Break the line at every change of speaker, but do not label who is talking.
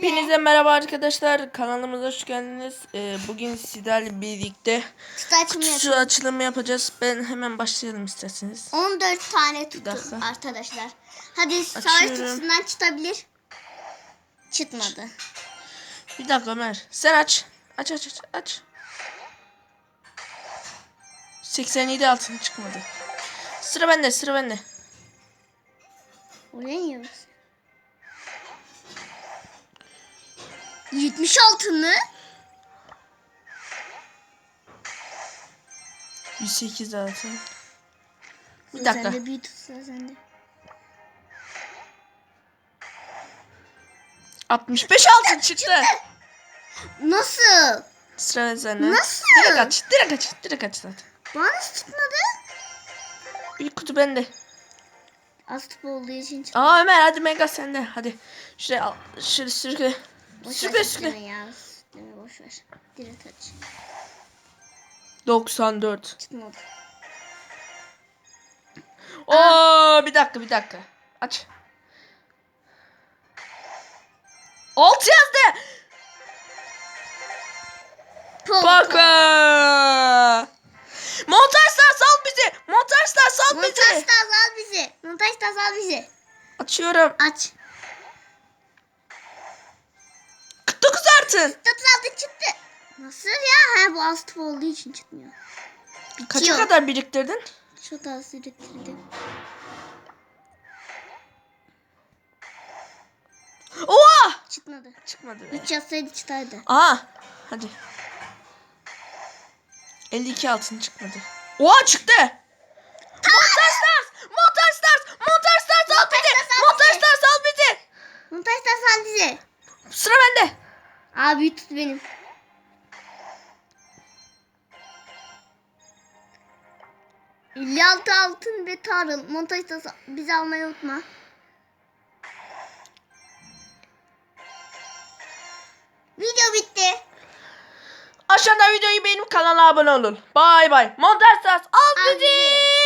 Hepinize merhaba arkadaşlar. Kanalımıza hoş geldiniz. Ee, bugün sizlerle birlikte
Kutu
açılımı yapacağız. Ben hemen başlayalım isterseniz.
14 tane tuttum arkadaşlar. Hadi savaş kutusundan çıkabilir. Çıkmadı.
Bir dakika Ömer. Sen aç. Aç aç aç aç. 87 altın çıkmadı. Sıra bende sıra bende.
Oraya niye 76 mı?
108 altın. Bir dakika.
Sende bir tut sıra sende.
65 altın çıktı.
Nasıl?
Sıra sende.
Nasıl?
Direkt aç. Direkt aç. Direkt aç zaten.
Bana nasıl çıkmadı?
Bir kutu bende.
Az tıp olduğu için çıktı.
Aa Ömer hadi mega sende. Hadi. Şuraya al. Şuraya sürükle.
Boş
sürükle.
süsleme ya. Boş ver. Direkt aç.
94.
Çıkmadı.
Oo bir dakika bir dakika. Aç. 6 yazdı.
Poco.
Montajlar sal bizi. Montajlar sal bizi.
da al bizi. Montaj da al bizi.
Açıyorum.
Aç.
49 artın.
36 çıktı. Nasıl ya? Ha bu az tıp olduğu için çıkmıyor.
Kaça kadar biriktirdin?
Çok az biriktirdim.
Oha.
Çıkmadı.
Çıkmadı be.
3 yazsaydı çıkardı.
Aha. Hadi. 52 altın çıkmadı. Oha çıktı. Montaj Stars. Montaj Stars. Montaj Stars al bizi.
Stars
Montaj. Stars al bizi.
Montaj da al bizi.
Sıra bende.
Abi tut benim. altı altın ve tarıl. Montaj da bizi almayı unutma. Video bitti.
Aşağıda videoyu beğenip kanala abone olun. Bay bay. Montaj Stars al
bizi.